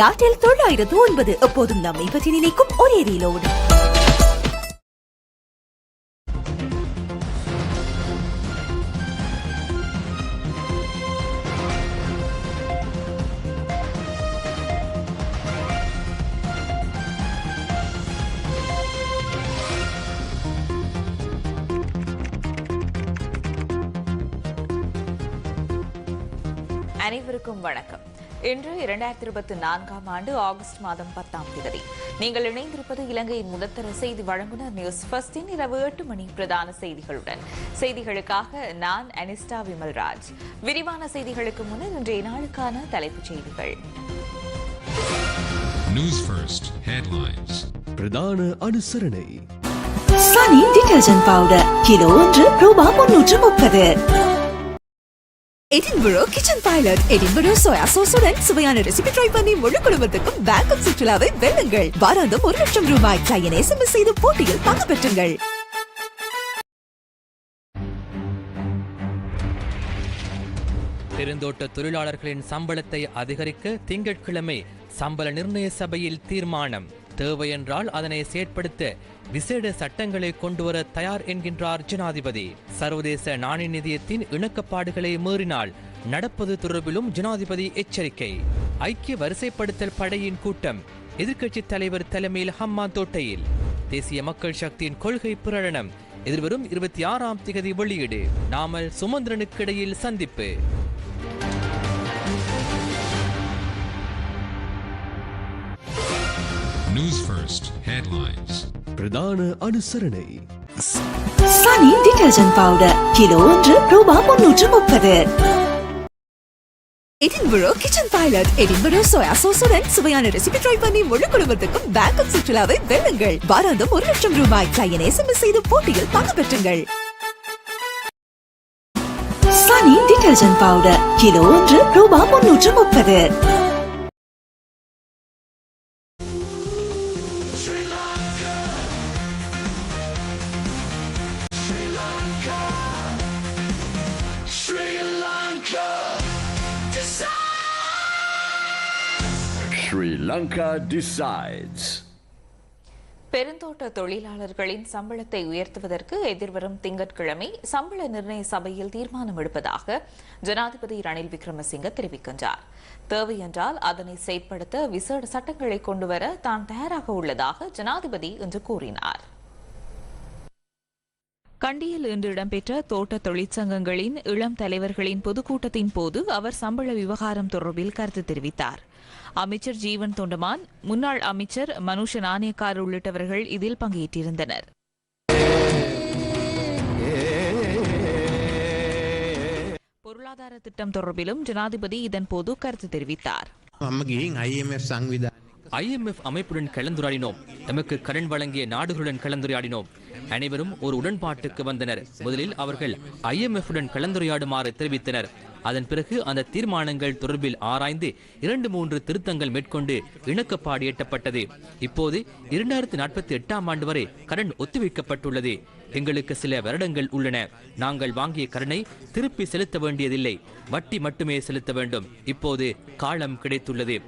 Airtel தொள்ளாயிரத்து ஒன்பது. எப்போதும் நம்மை பற்றி நினைக்கும் ஒரே ரீலோடு. இன்று இரண்டாயிரத்தி இருபத்தி நான்காம் ஆண்டு ஆகஸ்ட் மாதம் பத்தாம் தேதி. நீங்கள் இணைந்திருப்பது இலங்கையின் முதற்தர செய்தி வழங்குனர் நியூஸ் ஃபர்ஸ்டின் இரவு எட்டு மணி பிரதான செய்திகளுடன். செய்திகளுக்காக நான் அனிஸ்டா விமல்ராஜ். விரிவான செய்திகளுக்கு முன்னர் இன்றைய நாளுக்கான தலைப்புச் செய்திகள். News First headlines. பிரதான அனுசரணை. சனி டிடர்ஜென்ட் பவுடர் கிலோ ஒன்று ரூபாய் முன்னூற்று முப்பது. Edinburgh kitchen pilot Edinburgh soya சோசுடன் சுவையான ரெசிபி ட்ரை பண்ணி முழு குடும்பத்துக்கும் பேங்காக் சுற்றுலாவை வெல்லுங்கள். வாராந்தம் ஒரு லட்சம் ரூபாய். கிளையன் எஸ்எம்எஸ் செய்து போட்டியில் பங்கு பெற்றுங்கள். பெருந்தோட்ட தொழிலாளர்களின் சம்பளத்தை அதிகரிக்க திங்கட்கிழமை சம்பள நிர்ணய சபையில் தீர்மானம். தேவையென்றால் அதனை செயற்படுத்த விசேட சட்டங்களை கொண்டுவர தயார் என்கின்றார் ஜனாதிபதி. சர்வதேச நாணய நிதியத்தின் இணக்கப்பாடுகளை மீறினால் நடப்பது தொடர்பிலும் ஜனாதிபதி எச்சரிக்கை. ஐக்கிய வரிசைப்படுத்தல் படையின் கூட்டம் எதிர்க்கட்சித் தலைவர் தலைமையில் ஹம்மாந்தோட்டையில் தேசிய மக்கள் சக்தியின் கொள்கை பிரகடனம் எதிர்வரும் இருபத்தி ஆறாம் திகதி வெளியீடு. நாமல் சுமந்திரனுக்கு இடையில் சந்திப்பு. News First headlines. பிரதான அனுசரணை. சனி டிடர்ஜென்ட் பவுடர் கிலோ ஒன்று ரூபாய் முன்னூற்று முப்பது. Edinburgh kitchen pilot Edinburgh soya சோசுடன் சுவையான ரெசிபி ட்ரை பண்ணி முழு குடும்பத்துக்கும் பேங்காக் சுற்றுலாவை வெல்லுங்கள். வாராந்தம் ஒரு லட்சம் ரூபாய். கிளையன் எஸ்எம்எஸ் செய்து போட்டியில் பங்கு பெற்றுங்கள். சனி டிடர்ஜென்ட் பவுடர் கிலோ ஒன்று ரூபாய் முன்னூற்று முப்பது. Lanka decides. பெருந்தோட்ட தொழிலாளர்களின் சம்பளத்தை உயர்த்துவதற்கு எதிர்வரும் திங்கட்கிழமை சம்பள நிர்ணய சபையில் தீர்மானம் எடுப்பதாக ஜனாதிபதி ரணில் விக்ரமசிங்க தெரிவிக்கின்றார். தேவையென்றால் அதனை செயற்படுத்த விசேட சட்டங்களை கொண்டுவர தான் தயாராக உள்ளதாக ஜனாதிபதி இன்று கூறினார். கண்டியில் இன்று இடம்பெற்ற தோட்ட தொழிற்சங்கங்களின் இளம் தலைவர்களின் பொதுக்கூட்டத்தின் போது அவர் சம்பள விவகாரம் தொடர்பில் கருத்து தெரிவித்தார். அமைச்சர் ஜீவன் தொண்டமான் முன்னாள் அமைச்சர் மனுஷ நாணயக்கார் உள்ளிட்டவர்கள் இதில் பங்கேற்றிருந்தனர். பொருளாதார திட்டம் தொடர்பிலும் ஜனாதிபதி இதன் போது கருத்து தெரிவித்தார். ஐஎம்எஃப் அமைப்புடன் கலந்துரையாடினோம். நமக்கு கடன் வழங்கிய நாடுகளுடன் கலந்துரையாடினோம். அனைவரும் ஒரு உடன்பாட்டுக்கு வந்தனர். முதலில் அவர்கள் ஐஎம்எஃப் உடன் கலந்துரையாடுமாறு தெரிவித்தனர். அதன் பிறகு அந்த தீர்மானங்கள் தொடர்பில் ஆராய்ந்து இரண்டு மூன்று திருத்தங்கள் மேற்கொண்டு இணக்கப்பாடு எட்டப்பட்டது. இப்போது இரண்டாயிரத்தி நாற்பத்தி எட்டாம் ஆண்டு வரை கடன் ஒத்திவைக்கப்பட்டுள்ளது. எங்களுக்கு சில வருடங்கள் உள்ளன. நாங்கள் வாங்கிய கடனை திருப்பி செலுத்த வேண்டியதில்லை. வட்டி மட்டுமே செலுத்த வேண்டும். இப்போது காலம் கிடைத்துள்ளது.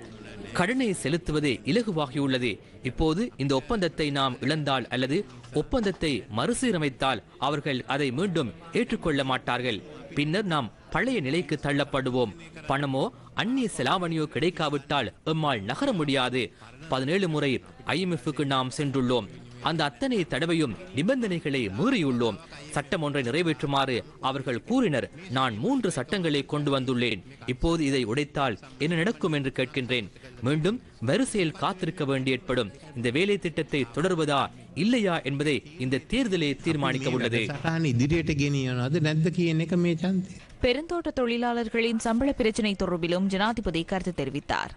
கடனை செலுத்துவதே இலகுவாகியுள்ளது. இப்போது இந்த ஒப்பந்தத்தை நாம் இழந்தால் அல்லது ஒப்பந்தத்தை மறுசீரமைத்தால் அவர்கள் அதை மீண்டும் ஏற்றுக்கொள்ள மாட்டார்கள். பின்னர் நாம் பழைய நிலைக்கு தள்ளப்படுவோம். பணமோ அந்நிய செலாவணியோ கிடைக்காவிட்டால் எம்மால் நகர முடியாது. பதினேழு முறை ஐஎம்எஃப்க்கு நாம் சென்றுள்ளோம். அந்த அத்தனை தடவையும் நிபந்தனைகளை மீறியுள்ளோம். சட்டம் ஒன்றை நிறைவேற்றுமாறு அவர்கள் கூறினர். நான் மூன்று சட்டங்களை கொண்டு வந்துள்ளேன். இப்போது இதை உடைத்தால் என்ன நடக்கும் என்று கேட்கின்றேன். மீண்டும் வரிசையில் காத்திருக்க வேண்டி ஏற்படும் இந்த வேலை திட்டத்தை தொடர்வதா இல்லையா என்பதை இந்த தேர்தலே தீர்மானிக்க உள்ளது. பெருந்தோட்ட தொழிலாளர்களின் சம்பள பிரச்சினை தொடர்பிலும் ஜனாதிபதி கருத்து தெரிவித்தார்.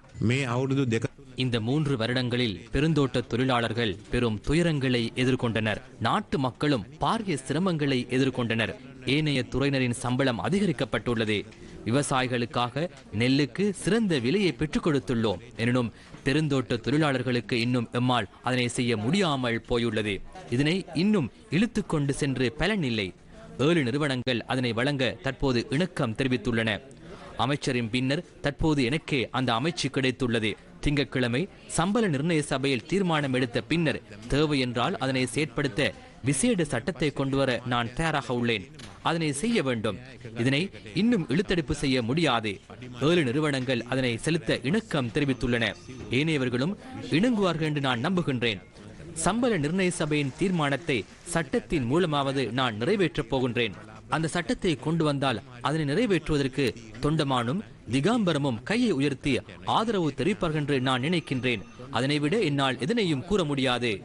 இந்த மூன்று வருடங்களில் பெருந்தோட்ட தொழிலாளர்கள் பெரும் துயரங்களை எதிர்கொண்டனர். நாட்டு மக்களும் பாரிய சிரமங்களை எதிர்கொண்டனர். ஏனைய துறையினரின் சம்பளம் அதிகரிக்கப்பட்டுள்ளது. விவசாயிகளுக்காக நெல்லுக்கு சிறந்த விலையை பெற்றுக் கொடுத்துள்ளோம். எனினும் பெருந்தோட்ட தொழிலாளர்களுக்கு இன்னும் எம்மால் அதனை செய்ய முடியாமல் போயுள்ளது. இதனை இன்னும் இழுத்துக்கொண்டு சென்று பலனில்லை ஏழு நிறுவனங்கள் அதனை வழங்க தற்போது இணக்கம் தெரிவித்துள்ளன. அமைச்சரின் பின்னர் தற்போது எனக்கே அந்த அமைச்சு கிடைத்துள்ளது. திங்கட்கிழமை சம்பள நிர்ணய சபையில் தீர்மானம் எடுத்த பின்னர் தேவை என்றால் அதனை செயற்படுத்த விசேட சட்டத்தை கொண்டுவர நான் தயாராக உள்ளேன். அதனை செய்ய வேண்டும். இதனை இன்னும் இழுத்தடிப்பு செய்ய முடியாது. ஏழு நிறுவனங்கள் அதனை செலுத்த இணக்கம் தெரிவித்துள்ளன. ஏனையவர்களும் இணங்குவார்கள் என்று நான் நம்புகின்றேன். சம்பள நிர்ணய சபையின் தீர்மானத்தை சட்டத்தின் மூலமாவது நான் நிறைவேற்றப் போகின்றேன். அந்த சட்டத்தை கொண்டு வந்தால் அதனை நிறைவேற்றுவதற்கு தொண்டமானும் திகாம்பரமும் கையை உயர்த்தி ஆதரவு தெரிவிப்பார்கள் என்று நான் நினைக்கின்றேன். அதனை விட என்னால் எதனையும் கூற முடியாது.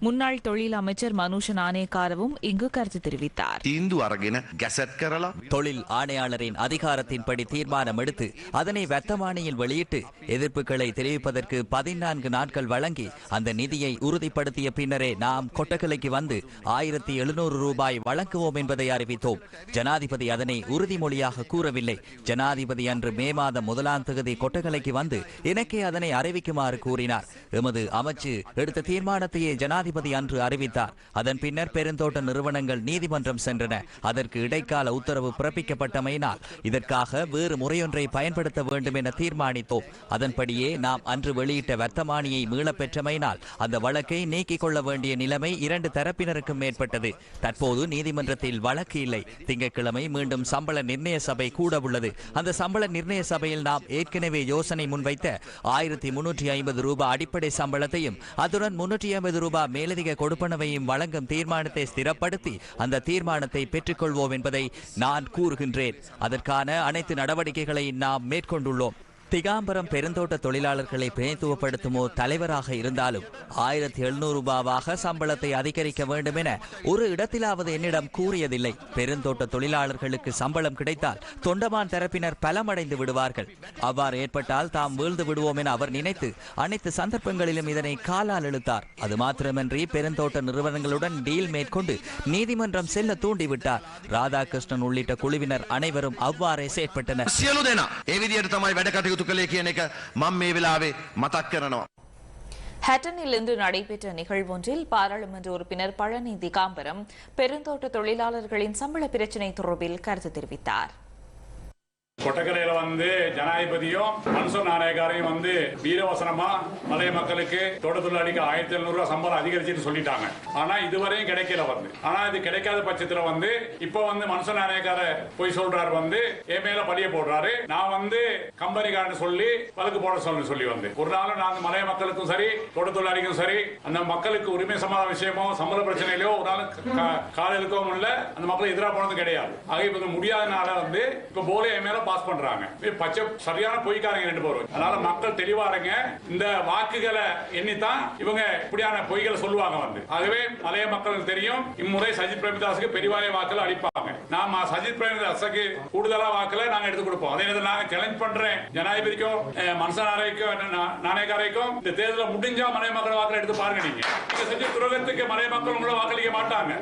முன்னாள் தொழில் அமைச்சர் மனுஷ நாணயக்காரவும் இங்கு கருத்து தெரிவித்தார். தீந்து தொழில் ஆணையாளரின் அதிகாரத்தின்படி தீர்மானம் எடுத்து அதனை வர்த்தமானியில் வெளியிட்டு எதிர்ப்புகளை தெரிவிப்பதற்கு பதினான்கு நாட்கள் வழங்கி அந்த நிதியை உறுதிப்படுத்திய பின்னரே நாம் கொட்டக்கலைக்கு வந்து ஆயிரத்தி எழுநூறு ரூபாய் வழங்குவோம் என்பதை அறிவித்தோம். ஜனாதிபதி அதனை உறுதிமொழியாக கூறவில்லை. ஜனாதிபதி அன்று மே மாதம் முதலாம் தேதி கொட்டக்கலைக்கு வந்து எனக்கே அதனை அறிவிக்குமாறு கூறினார். எமது அமைச்சு எடுத்த தீர்மானத்தையே ஜனாதிபதி அன்று அறிவித்தார். அதன் பின்னர் பெருந்தோட்ட நிறுவனங்கள் நீதிமன்றம் சென்றன. அதற்கு இடைக்கால உத்தரவு பிறப்பிக்கப்பட்டமையினால் இதற்காக வேறு முறையொன்றை பயன்படுத்த வேண்டும் என தீர்மானித்தோம். அதன்படியே நாம் அன்று வெளியிட்ட வர்த்தமானியை மீளப்பெற்றமையினால் அந்த வழக்கை நீக்கிக் கொள்ள வேண்டிய நிலைமை இரண்டு தரப்பினருக்கும் ஏற்பட்டது. தற்போது நீதிமன்றத்தில் வழக்கு இல்லை. திங்கட்கிழமை மீண்டும் சம்பள நிர்ணய சபை கூட உள்ளது. அந்த சம்பள நிர்ணய சபையில் நாம் ஏற்கனவே யோசனை முன்வைத்த ஆயிரத்தி முன்னூற்றி ஐம்பது ரூபாய் அடிப்படை சம்பளத்தையும் அத்துடன் முன்னூற்றி ஐம்பது ரூபாய் மேலதிக கொடுப்பனவையும் வழங்கும் தீர்மானத்தை ஸ்திரப்படுத்தி அந்த தீர்மானத்தை பெற்றுக்கொள்வோம் என்பதை நான் கூறுகின்றேன். அதற்கான அனைத்து நடவடிக்கைகளை நாம் மேற்கொண்டுள்ளோம். திகாம்பரம் பெருந்தோட்ட தொழிலாளர்களை பிரதித்துவப்படுத்துமோ தலைவராக இருந்தாலும் ஆயிரத்தி எழுநூறு ரூபாவாக சம்பளத்தை அதிகரிக்க வேண்டும் என ஒரு இடத்திலாவது என்னிடம் கூறியதில்லை. பெருந்தோட்ட தொழிலாளர்களுக்கு சம்பளம் கிடைத்தால் தொண்டமான் தரப்பினர் பலமடைந்து விடுவார்கள். அவ்வாறு ஏற்பட்டால் தாம் வீழ்ந்து விடுவோம் என அவர் நினைத்து அனைத்து சந்தர்ப்பங்களிலும் இதனை காலால் இழுத்தார். அது மாத்திரமின்றி பெருந்தோட்ட நிறுவனங்களுடன் டீல் மேற்கொண்டு நீதிமன்றம் செல்ல தூண்டிவிட்டார். ராதாகிருஷ்ணன் உள்ளிட்ட குழுவினர் அனைவரும் அவ்வாறே செயற்பட்டனர். සියලු දෙනා ඒ විදියට තමයි වැඩ කටයුතු කළේ කියන එක මම මේ වෙලාවේ මතක් කරනවා. ஹட்டனில் இன்று நடைபெற்ற நிகழ்வொன்றில் பாராளுமன்ற உறுப்பினர் பழனி திகாம்பரம் பெருந்தோட்ட தொழிலாளர்களின் சம்பள பிரச்சினை தொடர்பில் கருத்து தெரிவித்தார் கொட்டக்கரையில வந்து ஜனாதிபதியும் மன்சூர் நாணயக்காரையும் வந்து வீரவசனமா மலைய மக்களுக்கு தோட்ட தொழிலாளிக்கு ஆயிரத்தி எழுநூறு ரூபாய் சம்பளம் அதிகரிச்சுன்னு சொல்லிட்டாங்க. ஆனா இதுவரையும் கிடைக்கல வந்து. ஆனா இது கிடைக்காத பட்சத்துல வந்து இப்ப வந்து மன்சூர் நாணயக்கார போய் சொல்றாரு வந்து என் மேல பழிய போடுறாரு. நான் வந்து கம்பெனிக்காரன் சொல்லி வழக்கு போட சொல்லி சொல்லி வந்து. ஒரு நாளும் நான் மலைய மக்களுக்கும் சரி தோட்ட தொழிலாளிக்கும் சரி அந்த மக்களுக்கு உரிமை சம்பள விஷயமோ சம்பள பிரச்சனையிலோ ஒரு நாள் கா- காலையிலுக்கும் இல்ல அந்த மக்கள் எதிராக போனது கிடையாது. ஆக இப்ப முடியாதனால வந்து இப்ப போலே என் மேல பாஸ் பண்றாங்க. பச்சை சரியான பொய்க்காரங்க ரெண்டு பேரும். அதனால மக்கள் தெளிவாருங்க இந்த வாக்குகளை எண்ணித்தான் இவங்க இப்படியான பொய்களை சொல்லுவாங்க வந்து. ஆகவே மலைய மக்களுக்கு தெரியும் இம்முறை சஜித் பிரேமதாஸுக்கு பெரிவாரிய வாக்குகள் அளிப்பாங்க. நாம சஜித் பிரேமதாஸுக்கு கூடுதலா வாக்குல நாங்க எடுத்து கொடுப்போம். அதே நேரத்தில் நாங்க சேலஞ்ச் பண்றேன். ஜனாதிபதிக்கும் அஹ், மனசனாரைக்கும் நாணயக்காரைக்கும் இந்த தேர்தலில் முடிஞ்சா மலைய மக்கள் வாக்குல எடுத்து பாருங்க நீங்க. நீங்க செஞ்ச துரோகத்துக்கு மலைய மக்கள் உங்களை வாக்களிக்க மாட்டாங்க.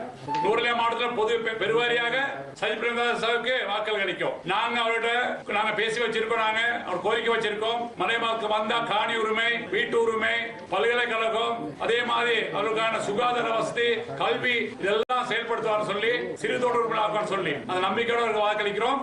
நூறுலே மாவட்டத்தில் பொது பெ- பெருவாரியாக சஜித் பிரேமதாஸுக்கு வாக்கள் கிடைக்கும். நாங்க அவர்கிட்ட நாங்க பேசி வச்சிருக்கோம் நாங்க அவர் கோரிக்கை வச்சிருக்கோம். மலை மக்கள் வந்தா காணி உரிமை வீட்டு உரிமை பல்கலைக்கழகம் அதே மாதிரி அவருக்கான சுகாதார வசதி கல்வி இதெல்லாம் செயல்படுத்துவார் சொல்லி சிறு தொடர்பு சொல்லி. அந்த நம்பிக்கையோட வாக்களிக்கிறோம்.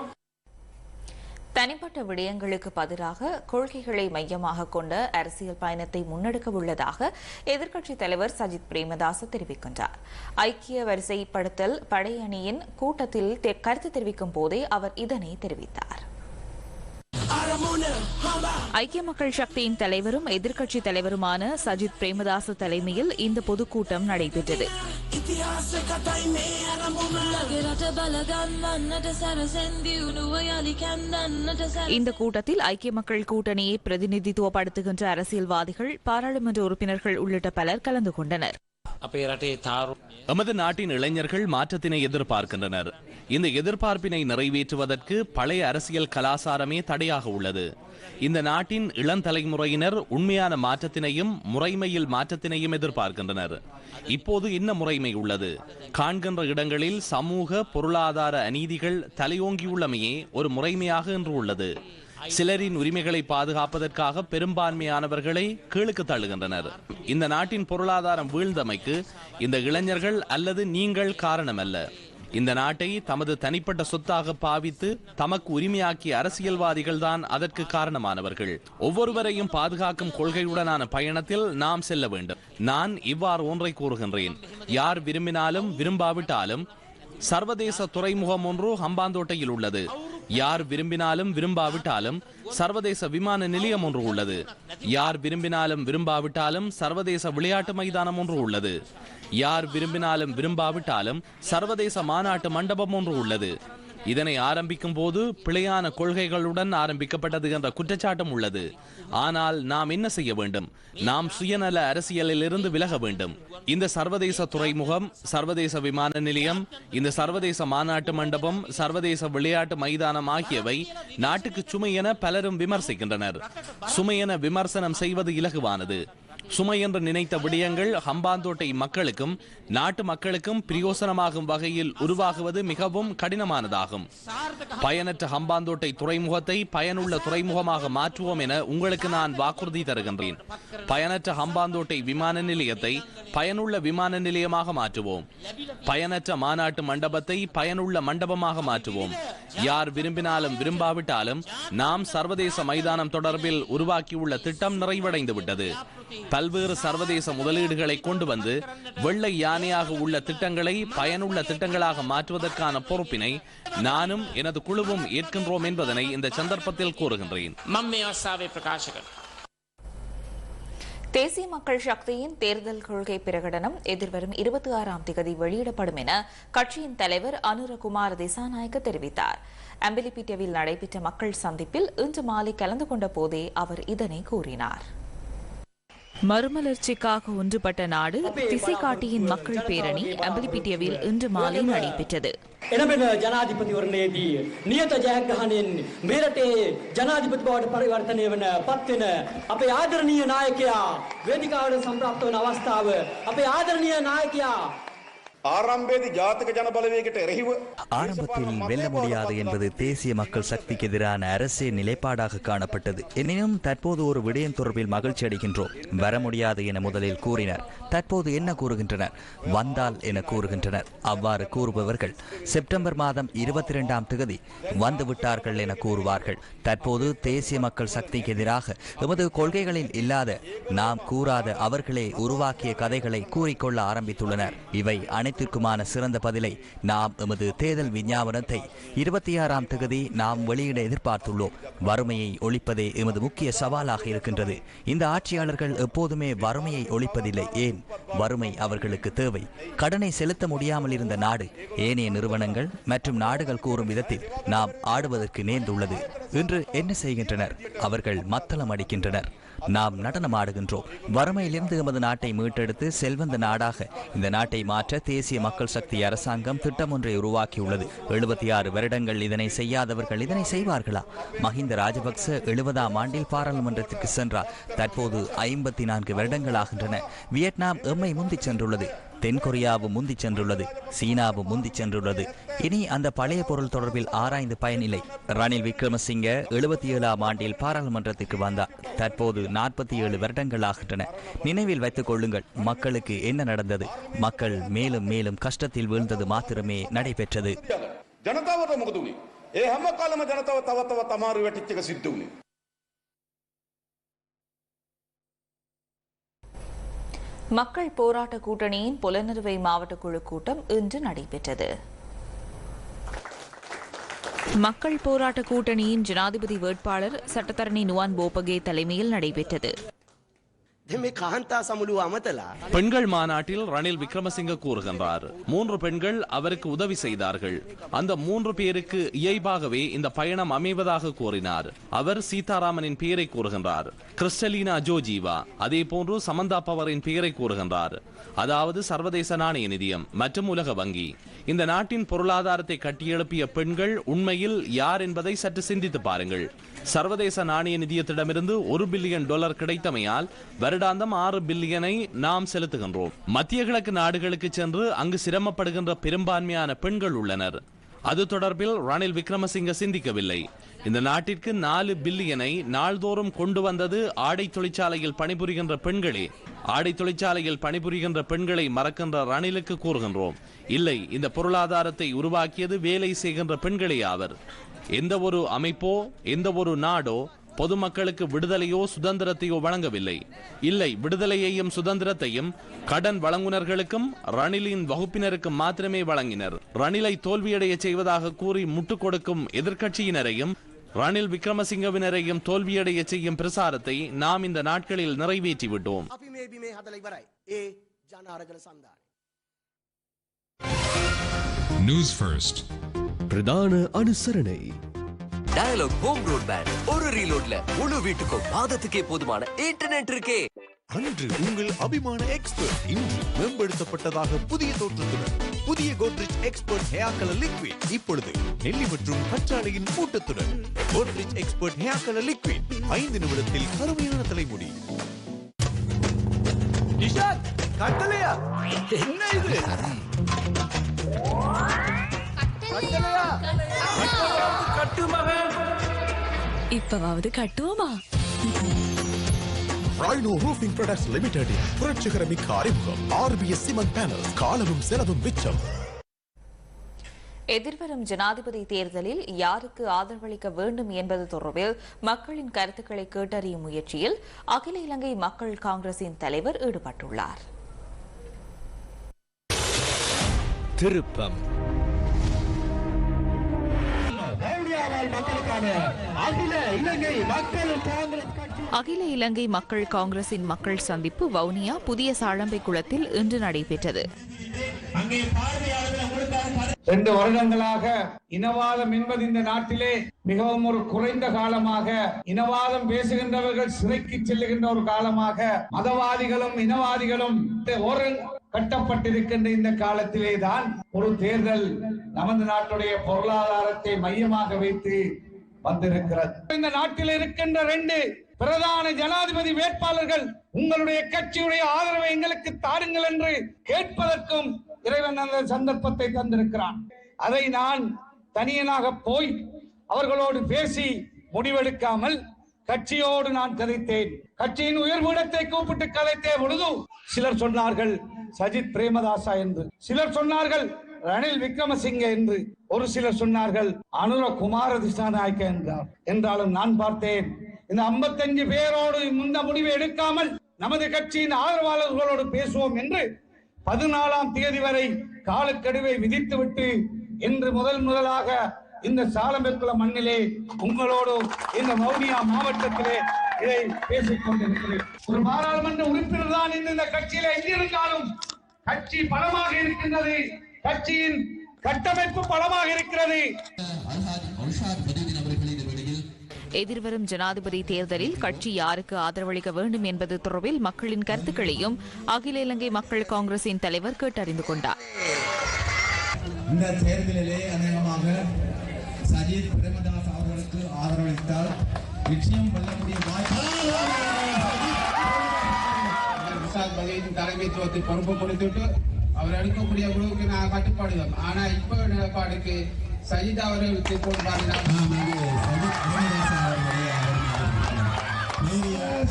தனிப்பட்ட விடயங்களுக்கு பதிலாக கொள்கைகளை மையமாக கொண்ட அரசியல் பயணத்தை முன்னெடுக்க உள்ளதாக எதிர்க்கட்சித் தலைவர் சஜித் பிரேமதாச தெரிவிக்கின்றார். ஐக்கிய வரிசைப்படுத்தல் படையணியின் கூட்டத்தில் கருத்து தெரிவிக்கும் போதே அவர் இதனை தெரிவித்தார். ஐக்கிய மக்கள் சக்தியின் தலைவரும் எதிர்க்கட்சி தலைவருமான சஜித் பிரேமதாச தலைமையில் இந்த பொதுக்கூட்டம் நடைபெற்றது. இந்த கூட்டத்தில் ஐக்கிய மக்கள் கூட்டணியை பிரதிநிதித்துவப்படுத்துகின்ற அரசியல்வாதிகள் பாராளுமன்ற உறுப்பினர்கள் உள்ளிட்ட பலர் கலந்து கொண்டனர். எமது நாட்டின் இளைஞர்கள் மாற்றத்தினை எதிர்பார்க்கின்றனர். இந்த எதிர்பார்ப்பினை நிறைவேற்றுவதற்கு பழைய அரசியல் கலாசாரமே தடையாக உள்ளது. இந்த நாட்டின் இளந்தலைமுறையினர் உண்மையான மாற்றத்தினையும் முறைமையில் மாற்றத்தினையும் எதிர்பார்க்கின்றனர். இப்போது என்ன முறைமை உள்ளது? காண்கின்ற இடங்களில் சமூக பொருளாதார அநீதிகள் தலையோங்கியுள்ளமையே ஒரு முறைமையாக இன்று உள்ளது. சிலரின் உரிமைகளை பாதுகாப்பதற்காக பெரும்பான்மையானவர்களை கீழுக்கு தள்ளுகின்றனர். இந்த நாட்டின் பொருளாதாரம் வீழ்ந்தமைக்கு இந்த இளைஞர்கள் அல்லது நீங்கள் காரணமல்ல. இந்த நாட்டை தமது தனிப்பட்ட சொத்தாக பாவித்து தமக்கு உரிமையாக்கிய அரசியல்வாதிகள் தான் அதற்கு காரணமானவர்கள். ஒவ்வொருவரையும் பாதுகாக்கும் கொள்கையுடனான பயணத்தில் நாம் செல்ல வேண்டும். நான் இவ்வாறு ஒன்றை கூறுகின்றேன். யார் விரும்பினாலும் விரும்பாவிட்டாலும் சர்வதேச துறைமுகம் ஒன்று ஹம்பாந்தோட்டையில் உள்ளது. யார் விரும்பினாலும் விரும்பாவிட்டாலும் சர்வதேச விமான நிலையம் ஒன்று உள்ளது. யார் விரும்பினாலும் விரும்பாவிட்டாலும் சர்வதேச விளையாட்டு மைதானம் ஒன்று உள்ளது. யார் விரும்பினாலும் விரும்பாவிட்டாலும் சர்வதேச மாநாட்டு மண்டபம் ஒன்று உள்ளது. இதனை ஆரம்பிக்கும் போது பிழையான கொள்கைகளுடன் ஆரம்பிக்கப்பட்டது என்ற குற்றச்சாட்டும் உள்ளது. ஆனால் நாம் என்ன செய்ய வேண்டும்? நாம் சுயநல அரசியலில் இருந்து விலக வேண்டும். இந்த சர்வதேச துறைமுகம் சர்வதேச விமான நிலையம் இந்த சர்வதேச மாநாட்டு மண்டபம் சர்வதேச விளையாட்டு மைதானம் ஆகியவை நாட்டுக்கு சுமை என பலரும் விமர்சிக்கின்றனர். சுமை என விமர்சனம் செய்வது இலகுவானது. சுமை என்று நினைத்த விடயங்கள் ஹம்பாந்தோட்டை மக்களுக்கும் நாட்டு மக்களுக்கும் பிரயோசனமாகும் வகையில் உருவாகுவது மிகவும் கடினமானதாகும். பயனற்ற ஹம்பாந்தோட்டை துறைமுகத்தை பயனுள்ள துறைமுகமாக மாற்றுவோம் என உங்களுக்கு நான் வாக்குறுதி தருகின்றேன். பயனற்ற ஹம்பாந்தோட்டை விமான நிலையத்தை பயனுள்ள விமான நிலையமாக மாற்றுவோம். பயனற்ற மாநாட்டு மண்டபத்தை பயனுள்ள மண்டபமாக மாற்றுவோம். யார் விரும்பினாலும் விரும்பாவிட்டாலும் நாம் சர்வதேச மைதானம் தொடர்பில் உருவாக்கியுள்ள திட்டம் நிறைவடைந்து விட்டது பல்வேறு சர்வதேச முதலீடுகளை கொண்டு வந்து வெள்ளை யானையாக உள்ள திட்டங்களை பயனுள்ள திட்டங்களாக மாற்றுவதற்கான பொறுப்பினை நானும் எனது குழுவும் ஏற்கின்றோம் என்பதனை இந்த சந்தர்ப்பத்தில் கூறுகின்றேன். தேசிய மக்கள் சக்தியின் தேர்தல் கொள்கை பிரகடனம் எதிர்வரும் இருபத்தி ஆறாம் தேதி வெளியிடப்படும் என கட்சியின் தலைவர் அனுரகுமார் திசாநாயக்க தெரிவித்தார். அம்பிலிபிட்டவில் நடைபெற்ற மக்கள் சந்திப்பில் இன்று மாலை கலந்து கொண்ட போதே அவர் இதனை கூறினார். மறுமலர்ச்சிக்காக ஒன்றுபட்ட நாடு திசை காட்டியின் மக்கள் பேரணி அம்பிலிபிட்டியவில் இன்று மாலை நடைபெற்றது එළඹෙන ජනාධිපතිවරණයේදී නියත ජයග්‍රහණයෙන් මෙරටේ ජනාධිපති බවට පරිවර්තනය වන පත්වෙන අපේ ආදරණීය නායකයා වේදිකාවට සම්ප්‍රාප්ත වන අවස්ථාව අපේ ආදරණීය නායකයා ஆரம்பத்தில் வெல்ல முடியாது என்பது தேசிய மக்கள் சக்திக்கு எதிரான அரசே நிலைப்பாடாக காணப்பட்டது. எனினும் தற்போது ஒரு விடயம் தொடர்பில் மகிழ்ச்சி அடைகின்றோம். வர முடியாது என முதலில் கூறினர். தற்போது என்ன கூறுகின்றனர்? வந்தால் என கூறுகின்றனர். அவ்வாறு கூறுபவர்கள் செப்டம்பர் மாதம் இருபத்தி இரண்டாம் தேதி வந்து விட்டார்கள் என கூறுவார்கள். தற்போது தேசிய மக்கள் சக்திக்கு எதிராக எமது கொள்கைகளில் இல்லாத நாம் கூறாத அவர்களே உருவாக்கிய கதைகளை கூறிக்கொள்ள ஆரம்பித்துள்ளனர். இவை அனைத்திற்குமான சிறந்த பதிலை நாம் எமது தேர்தல் விஞ்ஞாபனத்தை இருபத்தி ஆறாம் தேதி நாம் வெளியிட எதிர்பார்த்துள்ளோம். வறுமையை ஒழிப்பதே எமது முக்கிய சவாலாக இருக்கின்றது. இந்த ஆட்சியாளர்கள் எப்போதுமே வறுமையை ஒழிப்பதில்லை. ஏன்? வறுமை அவர்களுக்கு தேவை. கடனை செலுத்த முடியாமல் இருந்த நாடு ஏனைய நிறுவனங்கள் மற்றும் நாடுகள் கூறும் விதத்தில் நாம் ஆடுவதற்கு நேர்ந்துள்ளது இன்று என்ன செய்கின்றனர்? அவர்கள் மத்தளம் அடிக்கின்றனர். நாம் நடனம் ஆடுகின்றோம். வறுமையிலிருந்து எமது நாட்டை மீட்டெடுத்து செல்வந்த நாடாக இந்த நாட்டை மாற்ற தேசிய தேசிய மக்கள் சக்தி அரசாங்கம் திட்டம் ஒன்றை உருவாக்கியுள்ளது. எழுபத்தி ஆறு வருடங்கள் இதனை செய்யாதவர்கள் இதனை செய்வார்களா? மஹிந்த ராஜபக்ச எழுபதாம் ஆண்டில் பாராளுமன்றத்திற்கு சென்றார். தற்போது ஐம்பத்தி நான்கு வருடங்களாகின்றன. வியட்நாம் எம்மை முந்திச் சென்றுள்ளது. தென்கொரியாவும் முந்தி சென்றுள்ளது சீனாவும் முந்தி சென்றுள்ளது. இனி அந்த பழைய பொருள் தொடர்பில் ஆராய்ந்து பயனில்லை. ரணில் விக்ரமசிங்க எழுபத்தி ஏழாம் ஆண்டில் பாராளுமன்றத்துக்கு வந்தார். தற்போது நாற்பத்தி ஏழு வருடங்கள் ஆகின்றன. நினைவில் வைத்துக் கொள்ளுங்கள் மக்களுக்கு என்ன நடந்தது? மக்கள் மேலும் மேலும் கஷ்டத்தில் வீழ்ந்தது மாத்திரமே நடைபெற்றது. ஜனதாவத முகதுனி ஏ ஹம்ம காலம ஜனதாவ தவ தவ தமாறு வெட்டிச்சக சித்துனி மக்கள் போராட்ட கூட்டணியின் புலனறுவை மாவட்ட குழு கூட்டம் இன்று நடைபெற்றது. மக்கள் போராட்ட கூட்டணியின் ஜனாதிபதி வேட்பாளர் சட்டத்தரணி நுவான் போபகே தலைமையில் நடைபெற்றது. මේ කාන්තා සමුළුව අමතලා பெண்கள் மாநாட்டில் ரணில் விக்ரமசிங்க கூறுகின்றார் மூன்று பெண்கள் அவருக்கு உதவி செய்தார்கள் அந்த மூன்று பேருக்கு இயல்பாகவே இந்த பயணம் அமைவதாக கூறினார் அவர் சீதாராமனின் பெயரை கூறுகின்றார் கிறிஸ்டலீனா ஜோஜீவா அதே போன்று சமந்தா பவரின் பெயரை கூறுகின்றார் அதாவது சர்வதேச நாணய நிதியம் மற்றும் உலக வங்கி இந்த நாட்டின் பொருளாதாரத்தை கட்டியெழுப்பிய பெண்கள் உண்மையில் யார் என்பதை சற்று சிந்தித்து பாருங்கள் சர்வதேச நாணய நிதியத்திடமிருந்து ஒரு பில்லியன் டாலர் கிடைத்தமையால் வருடாந்தம் ஆறு பில்லியனை நாம் செலுத்துகின்றோம். மத்திய கிழக்கு நாடுகளுக்கு சென்று அங்கு சிரமப்படுகின்ற பெரும்பான்மையான பெண்கள் உள்ளனர். அது தொடர்பில் ரணில் விக்ரமசிங்க சிந்திக்கவில்லை. இந்த நாட்டிற்கு நாலு பில்லியனை நாள்தோறும் கொண்டு வந்தது ஆடை தொழிற்சாலையில் பணிபுரிகின்ற பெண்களே. ஆடை தொழிற்சாலையில் பணிபுரிகின்ற பெண்களை மறக்கின்ற ரணிலுக்கு கூறுகின்றோம். இல்லை இந்த பொருளாதாரத்தை உருவாக்கியது வேலை செய்கின்ற பெண்களே ஆவர். எந்த ஒரு அமைப்போ எந்த ஒரு நாடோ பொதுமக்களுக்கு விடுதலையோ சுதந்திரத்தையோ வழங்கவில்லை. இல்லை விடுதலையையும் சுதந்திரத்தையும் கடன் வழங்குனர்களுக்கும் ரணிலின் வகுப்பினருக்கும் மாத்திரமே வழங்கினர். ரணிலை தோல்வியடைய செய்வதாக கூறி முட்டுக் கொடுக்கும் எதிர்கட்சியினரையும் ரணில் விக்ரமசிங்கவினரையும் தோல்வியடைய செய்யும் பிரசாரத்தை நாம் இந்த நாட்களில் நிறைவேற்றிவிட்டோம். News first. பிரதான அனுசரணை. டயலாக் ஹோம் ப்ராட்பேண்ட் ஒரு ரீலோட்ல முழு வீட்டுக்கும் மாதத்துக்கே போதுமான இன்டர்நெட் இருக்கே. அன்று உங்கள் அபிமான எக்ஸ்பர்ட் இன்று மேம்படுத்தப்பட்டதாக புதிய தோற்றத்துடன் புதிய Godrej expert hair colour liquid இப்பொழுது நெல்லி மற்றும் கற்றாழையின் கூட்டத்துடன் Godrej expert hair colour liquid ஐந்து நிமிடத்தில் கருமையான தலைமுடி. நிஷாத் கட்டலையா என்ன இது? இப்பவாவது கட்டுவோமா? ராய்னோ ரூஃபிங் ப்ராடக்ட்ஸ் லிமிடெட் புரட்சிகர மிக்க அறிமுகம். ஆர்பிஎஸ் சிமன் பேனல் காலமும் செலவும் மிச்சம். எதிர்வரும் ஜனாதிபதி தேர்தலில் யாருக்கு ஆதரவளிக்க வேண்டும் என்பது தொடர்பில் மக்களின் கருத்துக்களை கேட்டறியும் முயற்சியில் அகில இலங்கை மக்கள் காங்கிரசின் தலைவர் ஈடுபட்டுள்ளார். திருப்பம். அகில இலங்கை மக்கள் காங்கிரசின் மக்கள் சந்திப்பு வவுனியா புதிய சாழம்பை குளத்தில் இன்று நடைபெற்றது. ரெண்டு வருடங்களாக இனவாதம் என்பது இந்த நாட்டிலே மிகவும் ஒரு குறைந்த காலமாக இனவாதம் பேசுகின்றவர்கள் சிறைக்கு செல்லுகின்ற ஒரு காலமாக மதவாதிகளும் இனவாதிகளும் ஒரு கட்டப்பட்டிருக்கின்ற இந்த காலத்திலே தான் ஒரு தேர்தல் நமது நாட்டுடைய பொருளாதாரத்தை மையமாக வைத்து வந்திருக்கிறது. இந்த நாட்டில் இருக்கின்ற ரெண்டு பிரதான ஜனாதிபதி வேட்பாளர்கள் உங்களுடைய கட்சியுடைய ஆதரவை எங்களுக்கு தாருங்கள் என்று கேட்பதற்கும் இறைவன் அந்த சந்தர்ப்பத்தை தந்திருக்கிறான். அதை நான் தனியனாக போய் அவர்களோடு பேசி முடிவெடுக்காமல் கட்சியோடு நான் கதைத்தேன். கட்சியின் உயர்விடத்தை கூப்பிட்டு கலைத்தே பொழுது சிலர் சொன்னார்கள் சஜித் பிரேமதாசா என்று. சிலர் சொன்னார்கள் ரணில் விக்ரமசிங்க என்று. ஒரு சிலர் சொன்னார்கள் அனுர குமார திசாநாயக்க என்றார். என்றாலும் நான் பார்த்தேன் இந்த 55 பேரோடு இந்த முடிவை எடுக்காமல் நமது கட்சியின் ஆதரவாளர்களோடு பேசுவோம் என்று பதினாலாம் தேதி வரை காலக்கெடுவை விதித்துவிட்டு இன்று முதல் முதலாக இந்த சாலம்பெக்குள மண்ணிலே உங்களோடு இந்த வவுனியா மாவட்டத்திலே இதை பேசிக் கொண்டிருக்கிறேன். ஒரு பாராளுமன்ற உறுப்பினர் தான் இந்த இந்த கட்சியில எங்கிருந்தாலும் கட்சி பலமாக இருக்கின்றது. கட்சியின் கட்டமைப்பு பலமாக இருக்கிறது. எதிர்வரும் ஜனாதிபதி தேர்தலில் கட்சி யாருக்கு ஆதரவளிக்க வேண்டும் என்பது தொடர்பில் மக்களின் கருத்துக்களையும் அகில இலங்கை மக்கள் காங்கிரசின் தலைவர் கேட்டறிந்து கொண்டார். இந்த தேர்தலிலே அநேகமாக சஜித் பிரேமதாஸ் அவர்களுக்கு ஆதரவளித்தால் நிச்சயம் வெல்லக்கூடிய வாய்ப்பு. பகையின் தலைமைத்துவத்தை பொறுப்பு கொடுத்துட்டு அவர் எடுக்கக்கூடிய முடிவுக்கு நான் கட்டுப்பாடுவோம் ஆனா இப்போ நிலப்பாடுக்கு சஜித் அவர்களுக்கு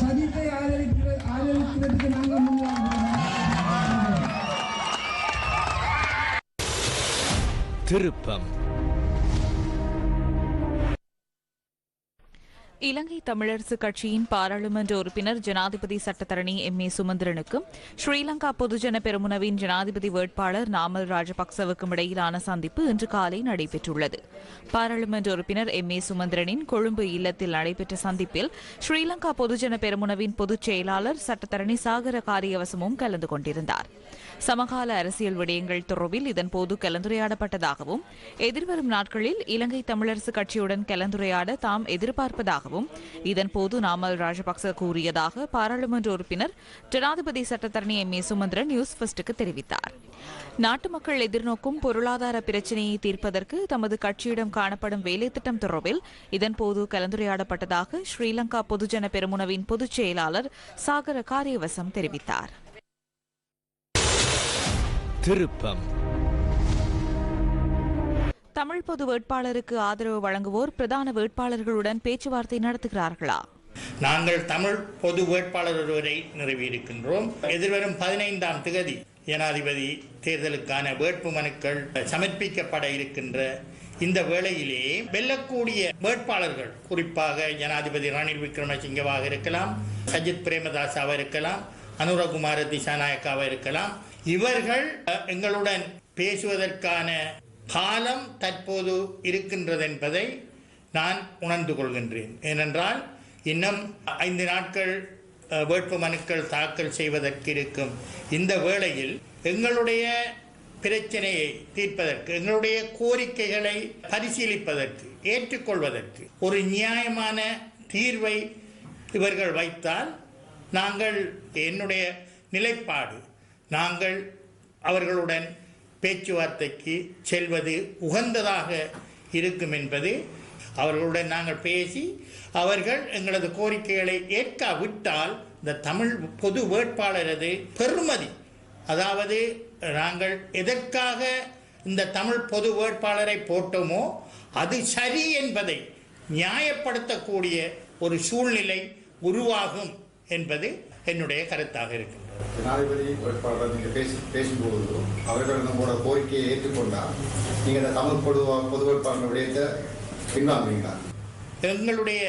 சஜித்தை ஆதரிக்கிறதுக்கு நாங்கள் திருப்பம். இலங்கை தமிழரசு கட்சியின் பாராளுமன்ற உறுப்பினர் ஜனாதிபதி சட்டத்தரணி எம். ஏ. சுமந்திரனுக்கும் ஸ்ரீலங்கா பொதுஜன பெருமுனவின் ஜனாதிபதி வேட்பாளர் நாமல் ராஜபக்சவுக்கும் இடையிலான சந்திப்பு இன்று காலை நடைபெற்றுள்ளது. பாராளுமன்ற உறுப்பினர் எம். ஏ. சுமந்திரனின் கொழும்பு இல்லத்தில் நடைபெற்ற சந்திப்பில் ஸ்ரீலங்கா பொதுஜன பெருமுனவின் பொதுச் செயலாளர் சட்டத்தரணி சாகர காரியவசமும் கலந்து கொண்டிருந்தார். சமகால அரசியல் விடயங்கள் தொடர்பில் இதன்போது கலந்துரையாடப்பட்டதாகவும் எதிர்வரும் நாட்களில் இலங்கை தமிழரசு கட்சியுடன் கலந்துரையாட தாம் எதிர்பார்ப்பதாகவும் இதன்போது நாமல் ராஜபக்ச கூறியதாக பாராளுமன்ற உறுப்பினர் ஜனாதிபதி சட்டத்தரணி எம். ஏ. சுமந்திரன் நியூஸ் ஃபர்ஸ்டுக்கு தெரிவித்தார். நாட்டு மக்கள் எதிர்நோக்கும் பொருளாதார பிரச்சினையை தீர்ப்பதற்கு தமது கட்சியிடம் காணப்படும் வேலைத்திட்டம் தொடர்பில் இதன்போது கலந்துரையாடப்பட்டதாக ஸ்ரீலங்கா பொதுஜன பெருமுனவின் பொதுச் செயலாளர் சாகர காரியவசம் தெரிவித்தார். திருப்பம். தமிழ் பொது வேட்பாளருக்கு ஆதரவு வழங்குவோர் பிரதான வேட்பாளர்களுடன் பேச்சுவார்த்தை நடத்துகிறார்களா? நாங்கள் தமிழ் பொது வேட்பாளர் ஒருவரை நிறுவியிருக்கின்றோம். எதிர்வரும் பதினைந்தாம் திகதி ஜனாதிபதி தேர்தலுக்கான வேட்பு மனுக்கள் சமர்ப்பிக்கப்பட இருக்கின்ற இந்த வேளையிலே வெல்லக்கூடிய வேட்பாளர்கள் குறிப்பாக ஜனாதிபதி ரணில் விக்ரமசிங்கவாக இருக்கலாம் சஜித் பிரேமதாசாவாக இருக்கலாம் அனுரகுமார திசாநாயக்காவாக இருக்கலாம். இவர்கள் அஹ், எங்களுடன் பேசுவதற்கான காலம் தற்போது இருக்கின்றது என்பதை நான் உணர்ந்து கொள்கின்றேன். ஏனென்றால் இன்னும் ஐந்து நாட்கள் வேட்பு மனுக்கள் தாக்கல் செய்வதற்கு இருக்கும். இந்த வேளையில் எங்களுடைய பிரச்சனையை தீர்ப்பதற்கு எங்களுடைய கோரிக்கைகளை பரிசீலிப்பதற்கு ஏற்றுக்கொள்வதற்கு ஒரு நியாயமான தீர்வை இவர்கள் வைத்தால் நாங்கள் என்னுடைய நிலைப்பாடு நாங்கள் அவர்களுடன் பேச்சுவார்த்தைக்கு செல்வது உகந்ததாக இருக்கும் என்பது அவர்களுடன் நாங்கள் பேசி அவர்கள் எங்களது கோரிக்கைகளை ஏற்காவிட்டால் இந்த தமிழ் பொது வேட்பாளரது பெருமதி அதாவது நாங்கள் எதற்காக இந்த தமிழ் பொது வேட்பாளரை போட்டோமோ அது சரி என்பதை நியாயப்படுத்தக்கூடிய ஒரு சூழ்நிலை உருவாகும் என்பது என்னுடைய கருத்தாக இருக்கின்றது. ஜனாதிபதி வேட்பாளர் நீங்கள் பேசி பேசும்போது அவர்கள் நம்மளோட கோரிக்கையை ஏற்றுக்கொண்டால் நீங்கள் இந்த தமிழ் பொது பொது வேட்பாளர் விடயத்தை பின்வாங்குவீங்களா எங்களுடைய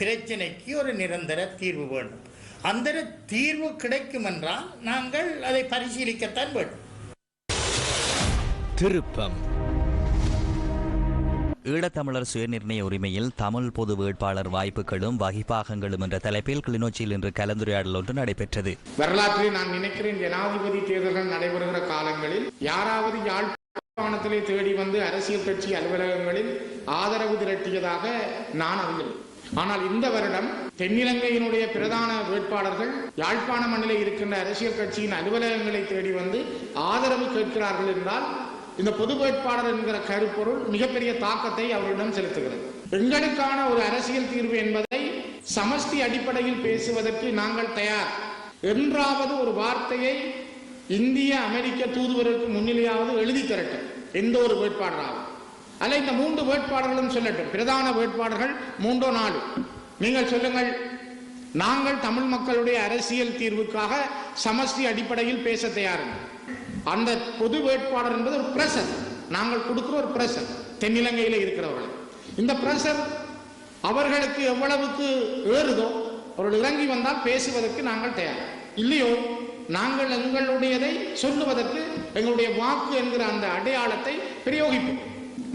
பிரச்சனைக்கு ஒரு நிரந்தர தீர்வு வேண்டும். அந்த தீர்வு கிடைக்கும் என்றால் நாங்கள் அதை பரிசீலிக்கத்தான் வேண்டும். திருப்பம். ஈழத்தமிழர் சுயநிர்ணய உரிமையில் தமிழ் பொது வேட்பாளர் வாய்ப்புகளும் வகிப்பாகங்களும் என்ற தலைப்பில் கிளிநொச்சியில் இன்று கலந்துரையாடல் ஒன்று நடைபெற்றது. வரலாற்றில் நான் நினைக்கிறேன் ஜனாதிபதி தேர்தல்கள் நடைபெறுகிற காலங்களில் யாராவது யாழ்ப்பாணத்திலே தேடி வந்து அரசியல் கட்சி அலுவலகங்களில் ஆதரவு திரட்டியதாக நான் அறிகிறேன் ஆனால் இந்த வருடம் தென்னிலங்கையினுடைய பிரதான வேட்பாளர்கள் யாழ்ப்பாண மண்ணிலே இருக்கின்ற அரசியல் கட்சியின் அலுவலகங்களை தேடி வந்து ஆதரவு கேட்கிறார்கள் என்றால் இந்த பொது வேட்பாளர் என்கிற கருப்பொருள் மிகப்பெரிய தாக்கத்தை அவரிடம் செலுத்துகிறது. எங்களுக்கான ஒரு அரசியல் தீர்வு என்பதை சமஷ்டி அடிப்படையில் பேசுவதற்கு நாங்கள் தயார். என்றாவது ஒரு வார்த்தையை இந்திய அமெரிக்க தூதுவருக்கு முன்னிலையாவது எழுதி தரட்டும். எந்த ஒரு வேட்பாளராகும் அல்ல இந்த மூன்று வேட்பாளர்களும் சொல்லட்டும். பிரதான வேட்பாளர்கள் மூன்றோ நாலு. நீங்கள் சொல்லுங்கள் நாங்கள் தமிழ் மக்களுடைய அரசியல் தீர்வுக்காக சமஷ்டி அடிப்படையில் பேச தயாருங்க. அந்த பொது வேட்பாளர் என்பது ஒரு பிரஷர் நாங்கள் கொடுக்கிற ஒரு பிரஷர் தென்னிலங்கையில் இருக்கிறவர்கள். இந்த பிரஷர் அவர்களுக்கு எவ்வளவுக்கு ஏறுதோ அவர்கள் இறங்கி வந்தால் பேசுவதற்கு நாங்கள் தயார். இல்லையோ நாங்கள் எங்களுடையதை சொல்லுவதற்கு எங்களுடைய வாக்கு என்கிற அந்த அடையாளத்தை பிரயோகிப்போம்.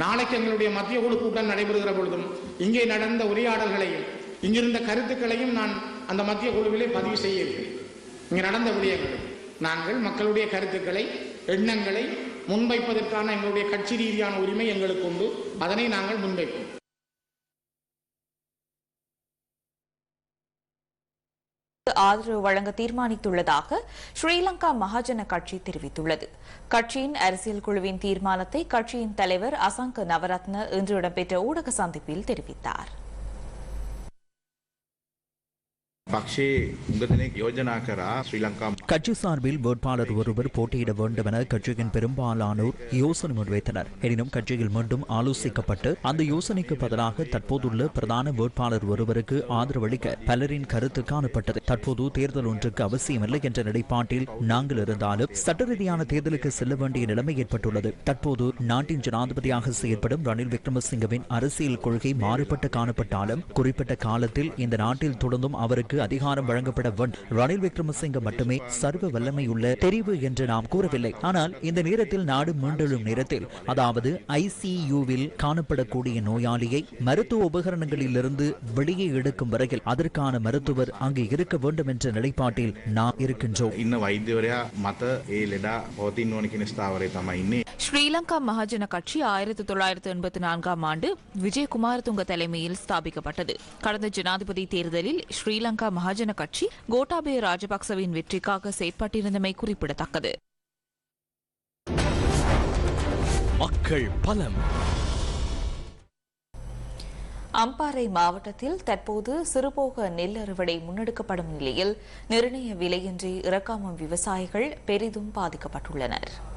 நாளைக்கு எங்களுடைய மத்திய குழு கூட்டம் நடைபெறுகிற பொழுதும் இங்கே நடந்த உரையாடல்களையும் இங்கிருந்த கருத்துக்களையும் நான் அந்த மத்திய குழுவிலே பதிவு செய்ய இருக்கிறேன் இங்கே நடந்த விடயங்கள். நாங்கள் மக்களுடைய கருத்துக்களை எண்ணங்களை முன்வைப்பதற்கான எங்களுடைய கட்சி ரீதியான உரிமை எங்களுக்கு உண்டு. அதனை நாங்கள் முன்வைப்போம். ஆதரவு வழங்க தீர்மானித்துள்ளதாக ஸ்ரீலங்கா மகாஜன கட்சி தெரிவித்துள்ளது. கட்சியின் அரசியல் குழுவின் தீர்மானத்தை கட்சியின் தலைவர் அசங்க நவரத்ன இன்று இடம்பெற்ற ஊடக சந்திப்பில் தெரிவித்தாா் கட்சி சார்பில் வேட்பாளர் ஒருவர் போட்டியிட வேண்டும் என கட்சியின் பெரும்பாலானோர் யோசனை முன்வைத்தனர் எனினும் கட்சியில் மீண்டும் ஆலோசிக்கப்பட்டு அந்த யோசனைக்கு பதிலாக தற்போதுள்ள பிரதான வேட்பாளர் ஒருவருக்கு ஆதரவளிக்க பலரின் கருத்து காணப்பட்டது. தற்போது தேர்தல் ஒன்றுக்கு அவசியமில்லை என்ற நிலைப்பாட்டில் நாங்கள் இருந்தாலும் சட்ட ரீதியான தேர்தலுக்கு செல்ல வேண்டிய நிலைமை ஏற்பட்டுள்ளது. தற்போது நாட்டின் ஜனாதிபதியாக செயற்படும் ரணில் விக்ரமசிங்கவின் அரசியல் கொள்கை மாறுபட்டு காணப்பட்டாலும் குறிப்பிட்ட காலத்தில் இந்த நாட்டில் தொடர்ந்தும் அவருக்கு அதிகாரம் வழங்கப்பட வேண்டும் ரணில் விக்ரமசிங்க மட்டுமே சர்வ வல்லமையுள்ள தெரிவு என்று நாம் கூறவில்லை. ஆனால் இந்த நேரத்தில் நாடு மீண்டெழும் நேரத்தில் அதாவது ஐசியூவில் காணப்படக்கூடிய நோயாளியை மருத்துவ உபகரணங்களிலிருந்து வெளியே எடுக்கும் வரையில் அதற்கான மருத்துவர் அங்கு இருக்க வேண்டும் என்ற நிலைப்பாட்டில் நாம் இருக்கின்றோம். ஸ்ரீலங்கா மகாஜன கட்சி ஆயிரத்தி தொள்ளாயிரத்தி எண்பத்தி நான்காம் ஆண்டு விஜயகுமார் துங்க தலைமையில் ஸ்தாபிக்கப்பட்டது. கடந்த ஜனாதிபதி தேர்தலில் ஸ்ரீலங்கா ஸ்ரீலங்கா மகாஜன கட்சி கோட்டாபய ராஜபக்சவின் வெற்றிக்காக செயற்பட்டிருந்தமை குறிப்பிடத்தக்கது. மக்கள் பலம். அம்பாறை மாவட்டத்தில் தற்போது சிறுபோக நெல் அறுவடை முன்னெடுக்கப்படும் நிலையில் நிர்ணய விலையின்றி இறக்காமம் விவசாயிகள் பெரிதும் பாதிக்கப்பட்டுள்ளனர்.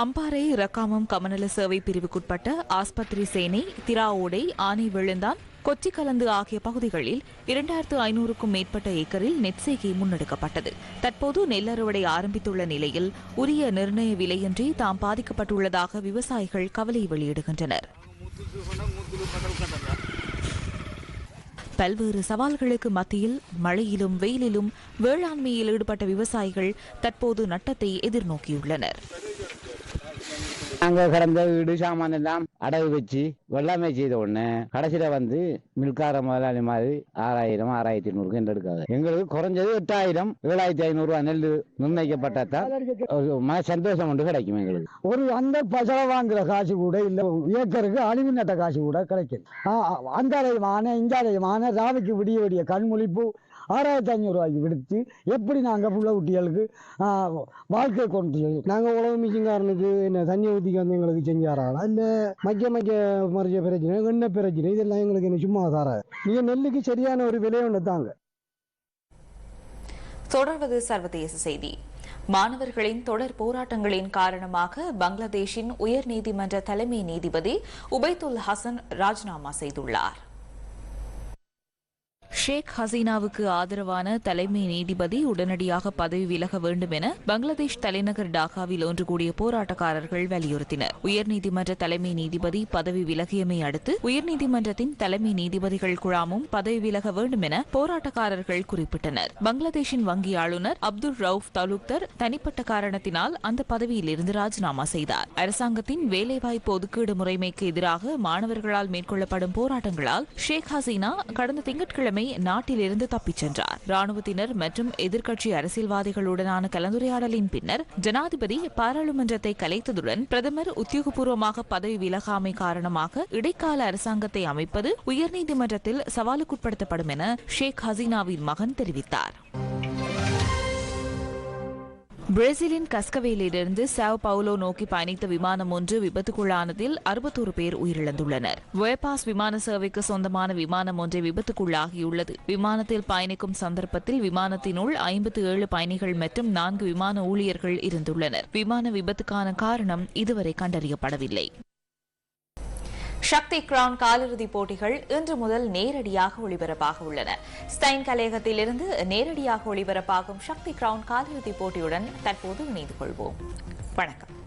அம்பாறை ரக்காமம் கமநல சேவை பிரிவுக்குட்பட்ட ஆஸ்பத்திரி சேனை திராவோடை ஆனை விழுந்தான் கொச்சி கலந்து ஆகிய பகுதிகளில் இரண்டாயிரத்து ஐநூறுக்கும் மேற்பட்ட ஏக்கரில் நெற்செய்கை முன்னெடுக்கப்பட்டது. தற்போது நெல் அறுவடை ஆரம்பித்துள்ள நிலையில் உரிய நிர்ணய விலையின்றி தாம் பாதிக்கப்பட்டுள்ளதாக விவசாயிகள் கவலை வெளியிடுகின்றனர். பல்வேறு சவால்களுக்கு மத்தியில் மழையிலும் வெயிலிலும் வேளாண்மையில் ஈடுபட்ட விவசாயிகள் தற்போது நட்டத்தை எதிர்நோக்கியுள்ளனர். அங்க கடந்த வீடு சாமான் எல்லாம் அடகு வச்சு வெள்ளாமை செய்த உடனே கடைசியில வந்து மில்கார முதலாளி மாதிரி ஆறாயிரம் ஆறாயிரத்தி ஐநூறுக்கு என்று எடுக்காது. எங்களுக்கு குறைஞ்சது எட்டாயிரம் ஏழாயிரத்தி ஐநூறு ரூபாய் நெல் நிர்ணயிக்கப்பட்டதான் மன சந்தோஷம் ஒன்று கிடைக்கும் எங்களுக்கு. ஒரு அந்த பசலை வாங்குற காசு கூட இல்ல ஏக்கருக்கு அழிவு நட்ட காசு கூட கிடைக்கும் அந்த இந்த ராவிக்கு விடிய விடிய கண்மொழிப்பு ஆறாயிரத்தி ஐநூறு ரூபாய்க்கு விடுத்து எப்படி நாங்கள் புள்ள குட்டிகளுக்கு வாழ்க்கை கொண்டு செய்யும் நாங்கள் உழவு மிஷின்காரனுக்கு என்ன தண்ணி ஊற்றிக்கு வந்து எங்களுக்கு செஞ்சாராளா? இல்லை மக்கிய மக்கிய மறிச்ச பிரச்சனை என்ன பிரச்சனை இதெல்லாம் எங்களுக்கு என்ன சும்மா தாரா? நீங்கள் நெல்லுக்கு சரியான ஒரு விலை ஒன்று தாங்க. தொடர்வது சர்வதேச செய்தி. மாணவர்களின் தொடர் போராட்டங்களின் காரணமாக பங்களாதேஷின் உயர்நீதிமன்ற தலைமை நீதிபதி உபைதுல் ஹசன் ராஜினாமா செய்துள்ளார். ஷேக் ஹசீனாவுக்கு ஆதரவான தலைமை நீதிபதி உடனடியாக பதவி விலக வேண்டும் என பங்களாதேஷ் தலைநகர் டாக்காவில் ஒன்று கூடிய போராட்டக்காரர்கள் வலியுறுத்தினர். உயர்நீதிமன்ற தலைமை நீதிபதி பதவி விலகியமை அடுத்து உயர்நீதிமன்றத்தின் தலைமை நீதிபதிகள் குழாமும் பதவி விலக வேண்டும் என போராட்டக்காரர்கள் குறிப்பிட்டனர். பங்களாதேஷின் வங்கி ஆளுநர் அப்துல் ரவுப் தலுக்தர் தனிப்பட்ட காரணத்தினால் அந்த பதவியில் இருந்து ராஜினாமா செய்தார். அரசாங்கத்தின் வேலைவாய்ப்பு ஒதுக்கீடு முறைமைக்கு எதிராக மாணவர்களால் மேற்கொள்ளப்படும் போராட்டங்களால் ஷேக் ஹசீனா கடந்த திங்கட்கிழமை நாட்டிலிருந்து தப்பிச் சென்றார். ராணுவத்தினர் மற்றும் எதிர்க்கட்சி அரசியல்வாதிகளுடனான கலந்துரையாடலின் பின்னர் ஜனாதிபதி பாராளுமன்றத்தை கலைத்ததுடன் பிரதமர் உத்தியோகபூர்வமாக பதவி விலகாமை காரணமாக இடைக்கால அரசாங்கத்தை அமைப்பது உயர்நீதிமன்றத்தில் சவாலுக்குட்படுத்தப்படும் என ஷேக் ஹசீனாவின் மகன் தெரிவித்தார். பிரேசிலின் கஸ்கவேலிலிருந்து சாவ் பவுலோ நோக்கி பயணித்த விமானம் ஒன்று விபத்துக்குள்ளானதில் அறுபத்தோரு பேர் உயிரிழந்துள்ளனர். வேபாஸ் விமான சேவைக்கு சொந்தமான விமானம் ஒன்றை விபத்துக்குள்ளாகியுள்ளது. விமானத்தில் பயணிக்கும் சந்தர்ப்பத்தில் விமானத்தினுள் ஐம்பத்தி ஏழு பயணிகள் மற்றும் நான்கு விமான ஊழியர்கள் இருந்துள்ளனர். விமான விபத்துக்கான காரணம் இதுவரை கண்டறியப்படவில்லை. சக்தி கிரவுன் காலிறுதிப் போட்டிகள் இன்று முதல் நேரடியாக ஒளிபரப்பாக உள்ளன. ஸ்டைன் கலையகத்திலிருந்து நேரடியாக ஒளிபரப்பாகும் சக்தி கிரவுன் காலிறுதிப் போட்டியுடன் தற்போது இணைந்து கொள்வோம். வணக்கம்.